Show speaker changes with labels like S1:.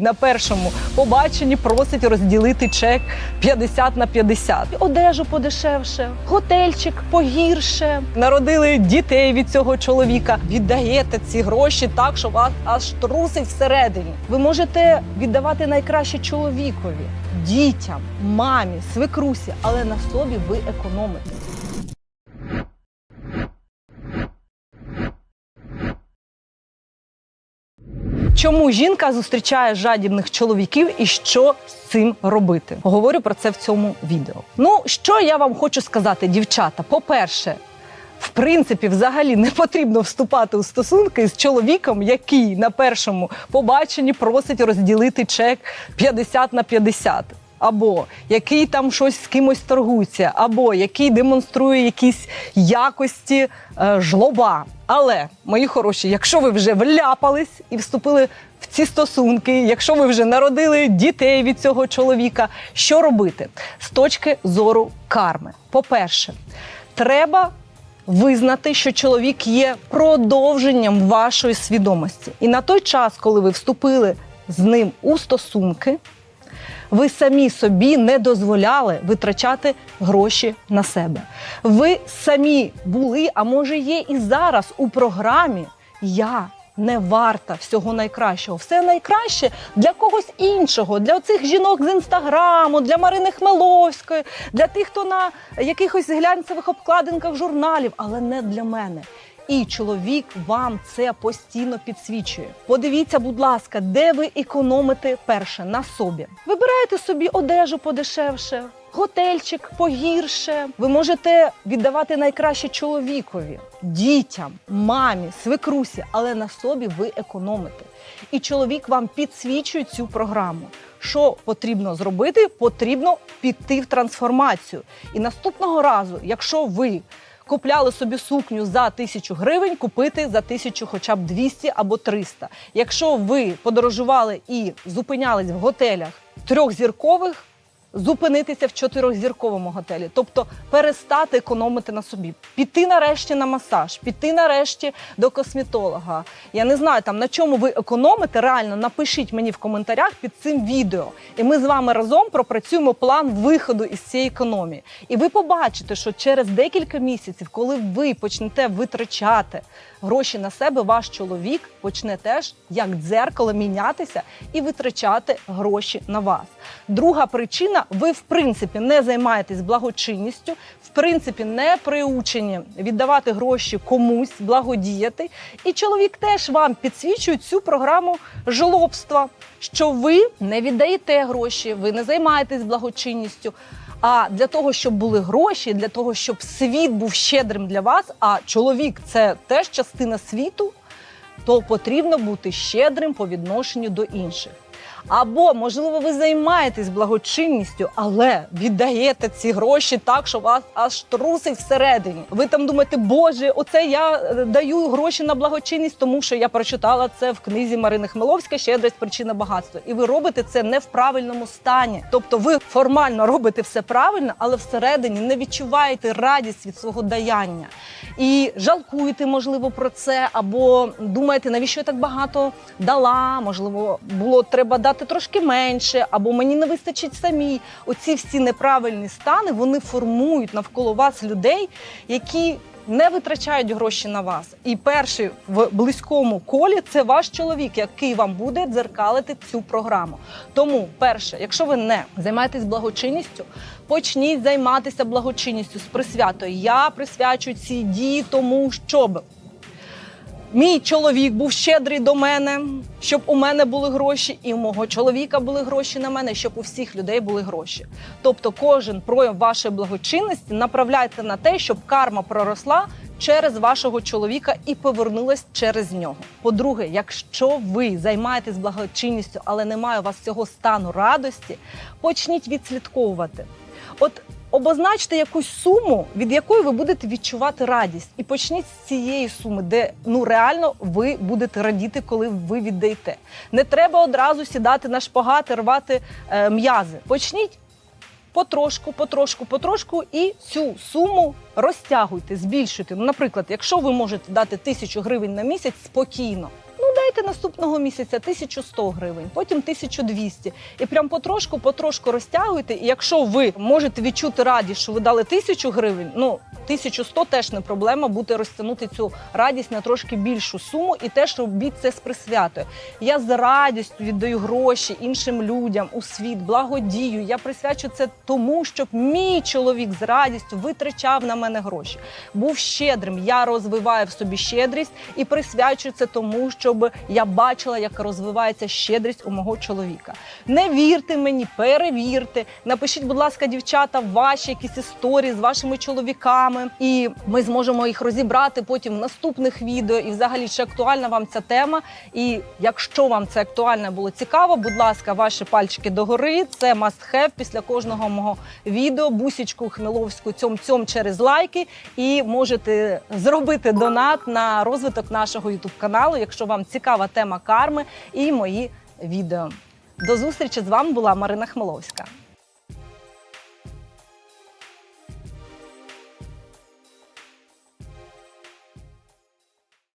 S1: На першому побаченні просить розділити чек 50 на 50. Одежу подешевше, готельчик погірше. Народили дітей від цього чоловіка. Віддаєте ці гроші так, що вас аж трусить всередині. Ви можете віддавати найкраще чоловікові, дітям, мамі, свекрусі, але на собі ви економите. Чому жінка зустрічає жадібних чоловіків і що з цим робити? Говорю про це в цьому відео. Ну що я вам хочу сказати, дівчата? По-перше, в принципі, взагалі не потрібно вступати у стосунки з чоловіком, який на першому побаченні просить розділити чек 50 на 50. Або який там щось з кимось торгується, або який демонструє якісь якості е, жлоба. Але, мої хороші, якщо ви вже вляпались і вступили в ці стосунки, якщо ви вже народили дітей від цього чоловіка, що робити з точки зору карми? По-перше, треба визнати, що чоловік є продовженням вашої свідомості. І на той час, коли ви вступили з ним у стосунки, ви самі собі не дозволяли витрачати гроші на себе. Ви самі були, а може є і зараз у програмі Я не варта всього найкращого. Все найкраще для когось іншого, для цих жінок з інстаграму, для Марини Хмеловської, для тих, хто на якихось глянцевих обкладинках журналів, але не для мене. І чоловік вам це постійно підсвічує. Подивіться, будь ласка, де ви економите перше на собі. Вибираєте собі одежу подешевше, готельчик погірше. Ви можете віддавати найкраще чоловікові, дітям, мамі, свекрусі, але на собі ви економите. І чоловік вам підсвічує цю програму. Що потрібно зробити? Потрібно піти в трансформацію. І наступного разу, якщо ви купляли собі сукню за тисячу гривень, купити за тисячу, хоча б 200 або 300. Якщо ви подорожували і зупинялись в готелях трьохзіркових, зупинитися в чотирьохзірковому готелі, тобто перестати економити на собі, піти нарешті на масаж, піти нарешті до косметолога. Я не знаю там на чому ви економите. Реально напишіть мені в коментарях під цим відео, і ми з вами разом пропрацюємо план виходу із цієї економії. І ви побачите, що через декілька місяців, коли ви почнете витрачати гроші на себе, ваш чоловік почне теж як дзеркало мінятися і витрачати гроші на вас. Друга причина: ви в принципі не займаєтесь благочинністю, в принципі, не приучені віддавати гроші комусь, благодіяти. І чоловік теж вам підсвічує цю програму жлобства, що ви не віддаєте гроші, ви не займаєтесь благочинністю. А для того, щоб були гроші, для того, щоб світ був щедрим для вас, а чоловік це теж частина світу, то потрібно бути щедрим по відношенню до інших. Або, можливо, ви займаєтесь благочинністю, але віддаєте ці гроші так, що вас аж трусить всередині. Ви там думаєте, Боже, оце я е, даю гроші на благочинність, тому що я прочитала це в книзі Марини Хмеловська щедрість причина багатства. І ви робите це не в правильному стані. Тобто ви формально робите все правильно, але всередині не відчуваєте радість від свого даяння. І жалкуєте, можливо, про це, або думаєте, навіщо я так багато дала? Можливо, було треба дати трошки менше, або мені не вистачить самі. Оці всі неправильні стани вони формують навколо вас людей, які не витрачають гроші на вас. І перший в близькому колі це ваш чоловік, який вам буде дзеркалити цю програму. Тому, перше, якщо ви не займаєтесь благочинністю, почніть займатися благочинністю з присвятою. Я присвячую ці дії тому, щоб Мій чоловік був щедрий до мене, щоб у мене були гроші, і у мого чоловіка були гроші на мене, щоб у всіх людей були гроші. Тобто, кожен прояв вашої благочинності направляйте на те, щоб карма проросла через вашого чоловіка і повернулась через нього. По-друге, якщо ви займаєтесь благочинністю, але немає у вас цього стану радості, почніть відслідковувати. От обозначте якусь суму, від якої ви будете відчувати радість, і почніть з цієї суми, де ну реально ви будете радіти, коли ви віддаєте. Не треба одразу сідати на шпагати, рвати е, м'язи. Почніть. Потрошку, потрошку, потрошку, і цю суму розтягуйте, збільшуйте. Ну, наприклад, якщо ви можете дати тисячу гривень на місяць спокійно, ну наступного місяця 1100 гривень, потім 1200. І прям потрошку, потрошку розтягуйте. І якщо ви можете відчути радість, що ви дали 1000 гривень, ну 1100 теж не проблема буде розтягнути цю радість на трошки більшу суму і теж робіть це з присвятою. Я з радістю віддаю гроші іншим людям у світ, благодію. Я присвячу це тому, щоб мій чоловік з радістю витрачав на мене гроші. Був щедрим. Я розвиваю в собі щедрість і присвячую це тому, щоб я бачила, як розвивається щедрість у мого чоловіка. Не вірте мені, перевірте. Напишіть, будь ласка, дівчата, ваші якісь історії з вашими чоловіками, і ми зможемо їх розібрати потім в наступних відео. І взагалі, чи актуальна вам ця тема. І якщо вам це актуально було цікаво, будь ласка, ваші пальчики догори. Це must have після кожного мого відео. Бусічку хмеловську цьом цьом через лайки. І можете зробити донат на розвиток нашого ютуб каналу, якщо вам цікава тема карми і мої відео. До зустрічі з вами була Марина Хмеловська.